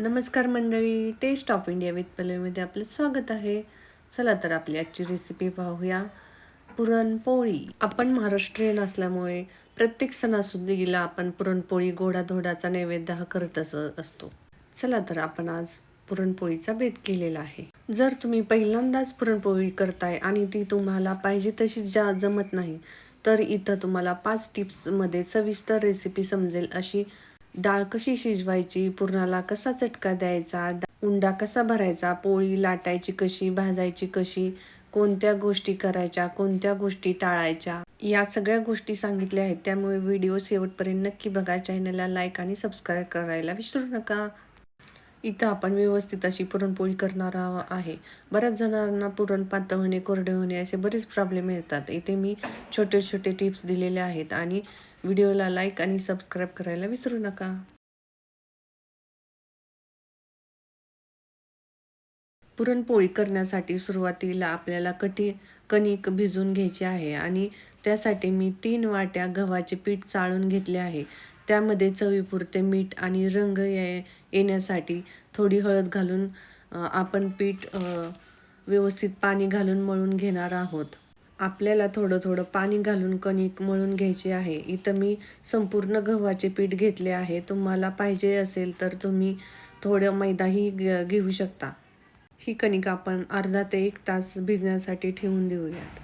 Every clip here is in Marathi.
नमस्कार मंडळी टेस्ट ऑफ इंडिया विथ पलवीमध्ये आपलं स्वागत आहे. चला तर आपली आजची रेसिपी पाहूया. पुरणपोळी. आपण महाराष्ट्रीयन असल्यामुळे प्रत्येक सणासुदीला आपण पुरणपोळी गोडाधोडाचा नैवेद्य हा करतच असतो. चला तर आपण आज पुरणपोळीचा भेद केलेला आहे. जर तुम्ही पहिल्यांदाच पुरणपोळी करताय आणि ती तुम्हाला पाहिजे तशी जा जमत नाही तर इथं तुम्हाला पाच टिप्समध्ये सविस्तर रेसिपी समजेल अशी डाळ कशी शिजवायची पुरणाला कसा चटका द्यायचा उंडा कसा भरायचा पोळी लाटायची कशी भाजायची कशी कोणत्या गोष्टी करायच्या कोणत्या गोष्टी टाळायच्या या सगळ्या गोष्टी सांगितल्या आहेत. त्यामुळे व्हिडिओ शेवटपर्यंत नक्की बघा. चॅनलला लाईक आणि सबस्क्राईब करायला विसरू नका. इथं आपण व्यवस्थित अशी पुरणपोळी करणार आहे बऱ्याच जणांना पुरण पातळ होणे कोरडे होणे असे बरेच प्रॉब्लेम येतात. इथे मी छोटे छोटे टिप्स दिलेले आहेत आणि व्हिडिओला लाईक आणि सबस्क्राईब करायला विसरू नका. पुरणपोळी करण्यासाठी सुरुवातीला आपल्याला कठी कणिक भिजून घ्यायची आहे आणि त्यासाठी मी तीन वाट्या गव्हाचे पीठ चाळून घेतले आहे. त्यामध्ये चवीपुरते मीठ आणि रंग ये येण्यासाठी थोडी हळद घालून आपण पीठ व्यवस्थित पाणी घालून मळून घेणार आहोत. आपल्याला थोडं थोडं पाणी घालून कणिक मळून घ्यायची आहे. इथं मी संपूर्ण गव्हाचे पीठ घेतले आहे. तुम्हाला पाहिजे असेल तर तुम्ही थोडं मैदाही घेऊ शकता. ही कणिक आपण अर्धा ते एक तास भिजण्यासाठी ठेवून देऊयात.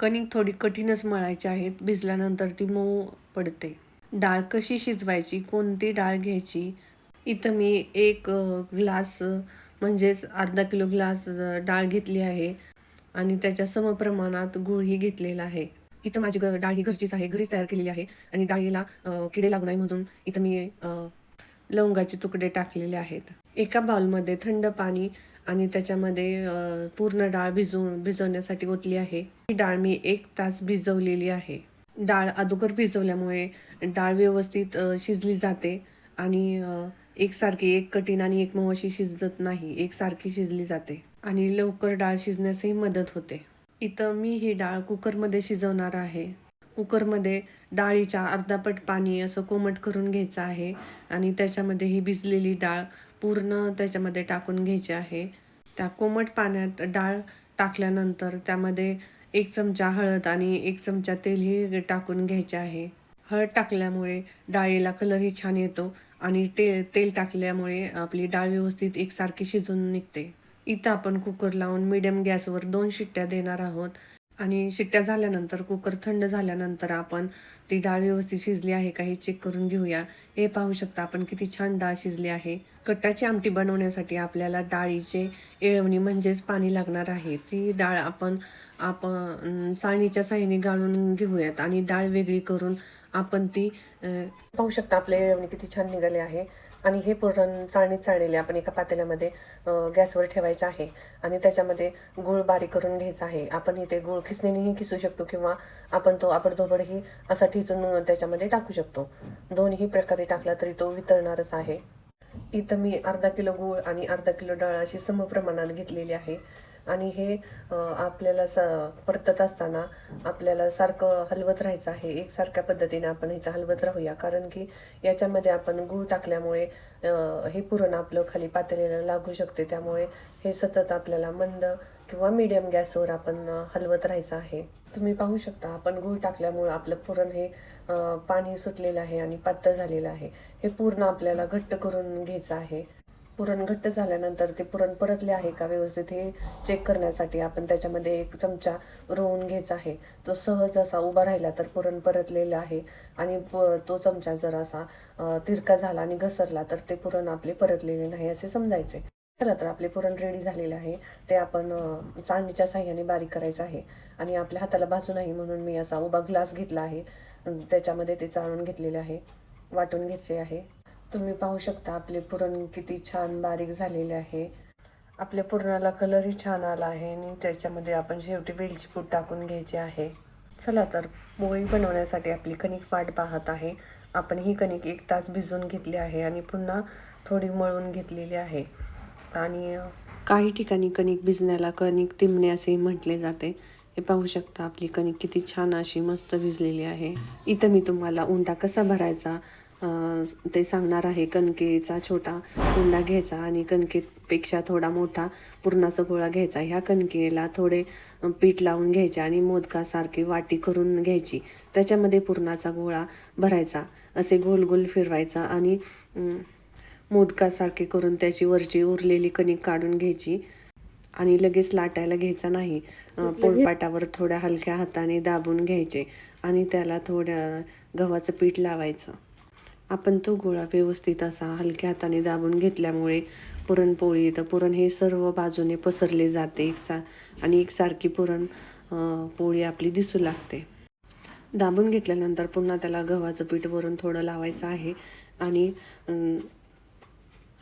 कणिक थोडी कठीणच मळायची आहेत भिजल्यानंतर ती मऊ पडते. डाळ कशी शिजवायची कोणती डाळ घ्यायची? इथं मी एक ग्लास म्हणजेच अर्धा किलो ग्लास डाळ घेतली आहे आणि त्याच्या समप्रमाणात गुळही घेतलेला आहे. इथं माझी डाळ ही घरचीच आहे घरीच तयार केलेली आहे आणि डाळीला किडे लागू नये म्हणून इथं मी लवंगाचे तुकडे टाकलेले आहेत. एका बाउलमध्ये थंड पाणी आणि त्याच्यामध्ये पूर्ण डाळ भिजवून भिजवण्यासाठी ओतली आहे. ही डाळ मी एक तास भिजवलेली आहे. डाळ अगोदर भिजवल्यामुळे डाळ व्यवस्थित शिजली जाते आणि एकसारखी एक कठीण आणि एक मऊ अशी शिजत नाही एकसारखी शिजली जाते आणि लवकर डाळ शिजण्यासही मदत होते. इथं मी ही डाळ कुकरमध्ये शिजवणार आहे. कुकरमध्ये डाळीच्या अर्धापट पाणी असं कोमट करून घ्यायचं आहे आणि त्याच्यामध्ये ही भिजलेली डाळ पूर्ण त्याच्यामध्ये टाकून घ्यायची आहे. त्या कोमट पाण्यात डाळ टाकल्यानंतर त्यामध्ये एक चमचा हळद आणि एक चमचा तेलही टाकून घ्यायचे आहे. हळद टाकल्यामुळे डाळीला कलरही छान येतो आणि ते तेल टाकल्यामुळे आपली डाळ व्यवस्थित एकसारखी शिजून निघते. इथं आपण कुकर लावून मिडियम गॅसवर दोन शिट्ट्या देणार आहोत आणि शिट्ट्या झाल्यानंतर कुकर थंड झाल्यानंतर आपण ती डाळ व्यवस्थित शिजली आहे का हे चेक करून घेऊया. हे पाहू शकता आपण किती छान डाळ शिजली आहे. कट्टाची आमटी बनवण्यासाठी आपल्याला डाळीचे येळवणी म्हणजेच पाणी लागणार आहे. ती डाळ आपण आपण चाळणीच्या साहाय्याने गाळून घेऊयात आणि डाळ वेगळी करून आपण ती पाहू शकता आपल्या येळवणी किती छान निघाले आहे. आणि हे पुरण चाळणीत चाळलेले आपण एका पातेल्यामध्ये गॅसवर ठेवायचं आहे. आणि त्याच्यामध्ये गूळ बारीक करून घ्यायचा आहे. आपण इथे गूळ खिसणीनेही खिसू शकतो किंवा आपण तो आपडधोबडही असा ठिचून त्याच्यामध्ये टाकू शकतो. दोन्ही प्रकारे टाकला तरी तो वितळणारच आहे. इथं मी अर्धा किलो गूळ आणि अर्धा किलो डाळ अशी समप्रमाणात घेतलेली आहे. आणि हे आपल्याला स परतत असताना आपल्याला सारखं हलवत राहायचं आहे. एकसारख्या पद्धतीने आपण इथं हलवत राहूया. कारण की याच्यामध्ये आपण गूळ टाकल्यामुळे हे पुरण आपलं खाली पातळीला लागू शकते. त्यामुळे हे सतत आपल्याला मंद किंवा मीडियम गॅसवर आपण हलवत राहायचं आहे. तुम्ही पाहू शकता आपण गूळ टाकल्यामुळे आपलं पुरण हे पाणी सुटलेलं आहे आणि पातळ झालेलं आहे. हे पूर्ण आपल्याला घट्ट करून घ्यायचं आहे. पुरण घट्ट झाल्यानंतर ते पुरण परतले आहे का व्यवस्थित हे चेक करण्यासाठी आपण त्याच्यामध्ये एक चमचा रोवून घ्यायचा आहे. तो सहज असा उभा राहिला तर पुरण परतलेलं आहे आणि प- तो चमचा जर असा तिरका झाला आणि घसरला तर ते पुरण आपले परतलेले नाही असे समजायचे. चला तर आपले पुरण रेडी झालेलं आहे. ते आपण चांदीच्या चाळणीच्या साह्याने बारीक करायचं आहे. आणि आपल्या हाताला भाजू नाही म्हणून मी असा उभा ग्लास घेतला आहे. त्याच्यामध्ये ते चाळून घेतलेले आहे. वाटून घ्यायचे आहे. तुम्ही पाहू शकता आपले पुरण किती छान बारीक झालेले आहे. आपल्या पुरणाला कलरही छान आला आहे आणि त्याच्यामध्ये आपण शेवटी वेलची पूड टाकून घ्यायची आहे. चला तर पोळी बनवण्यासाठी आपली कणिक वाट पाहत आहे. आपण ही कणिक एक तास भिजून घेतली आहे आणि पुन्हा थोडी मळून घेतलेली आहे. आणि काही ठिकाणी कणिक भिजण्याला कणिक तिमणे असेही म्हटले जाते. हे पाहू शकता आपली कणिक किती छान अशी मस्त भिजलेली आहे. इथं मी तुम्हाला उंडा कसा भरायचा ते सांगणार आहे. कणकेचा छोटा उंडा घ्यायचा आणि कणकेपेक्षा थोडा मोठा पुरणाचा गोळा घ्यायचा. ह्या कणकेला थोडे पीठ लावून घ्यायचे आणि मोदकासारखी वाटी करून घ्यायची. त्याच्यामध्ये पुरणाचा गोळा भरायचा. असे गोल गोल फिरवायचा आणि मोदकासारखे करून त्याची वरची उरलेली कणिक काढून घ्यायची आणि लगेच लाटायला घ्यायचा नाही. पोळपाटावर थोड्या हलक्या हाताने दाबून घ्यायचे आणि त्याला थोड्या गव्हाचं पीठ लावायचं. आपण तो गोळा व्यवस्थित असा हलक्या हाताने दाबून घेतल्यामुळे पुरणपोळी तर पुरण हे सर्व बाजूने पसरले जाते. एकसा आणि एकसारखी पुरण पोळी आपली दिसू लागते. दाबून घेतल्यानंतर पुन्हा त्याला गव्हाचं पीठ वरून थोडं लावायचं आहे आणि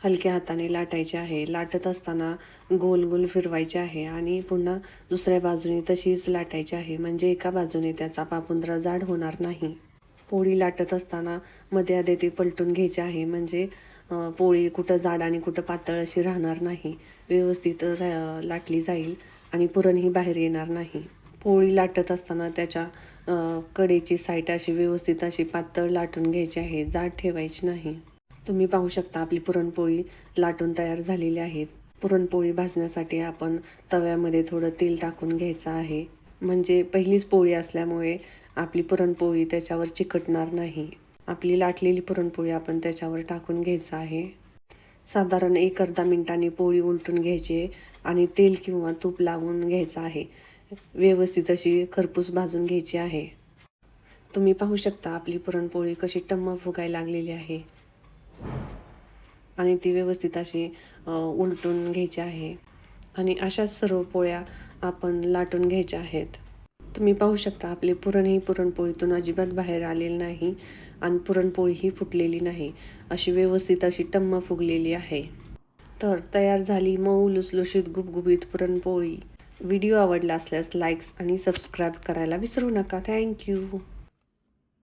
हलक्या हाताने लाटायचे आहे. लाटत असताना गोल गोल फिरवायचे आहे आणि पुन्हा दुसऱ्या बाजूने तशीच लाटायची आहे. म्हणजे एका बाजूने त्याचा पापुंद्रा जाड होणार नाही. पोळी लाटत असताना मध्ये आधी ते पलटून घ्यायचे आहे. म्हणजे पोळी कुठं जाड आणि कुठं पातळ अशी राहणार नाही. व्यवस्थित रा- लाटली जाईल आणि पुरणही बाहेर येणार नाही. पोळी लाटत असताना त्याच्या कडेची साईट अशी व्यवस्थित अशी पातळ लाटून घ्यायची आहे. जाड ठेवायची नाही. तुम्ही पाहू शकता आपली पुरणपोळी लाटून तयार झालेली आहे. पुरणपोळी भाजण्यासाठी आपण तव्यामध्ये थोडं तेल टाकून घ्यायचं आहे. म्हणजे पहिलीच पोळी असल्यामुळे आपली पुरणपोळी त्याच्यावर चिकटणार नाही. आपली लाटलेली पुरणपोळी आपण त्याच्यावर टाकून घ्यायचं आहे. साधारण एक अर्धा मिनिटांनी पोळी उलटून घ्यायची आहे आणि तेल किंवा तूप लावून घ्यायचं आहे. व्यवस्थित अशी खरपूस भाजून घ्यायची आहे. तुम्ही पाहू शकता आपली पुरणपोळी कशी टम्म फुगायला लागलेली आहे. आणि ती व्यवस्थित अशी उलटून घ्यायची आहे. आणि अशाच सर्व पोळ्या आपण लाटून घ्यायच्या आहेत. तुम्ही पाहू शकता आपले पुरण ही पुरणपोळीतून अजिबात बाहेर आलेले नाही आणि पुरणपोळी ही फुटलेली नाही. अशी व्यवस्थित अशी टम्म फुगलेली आहे. तर तयार झाली मऊ लुसलुशीत गुबगुबीत पुरणपोळी. व्हिडिओ आवडला असल्यास लाईक्स आणि सबस्क्राईब करायला विसरू नका. थँक्यू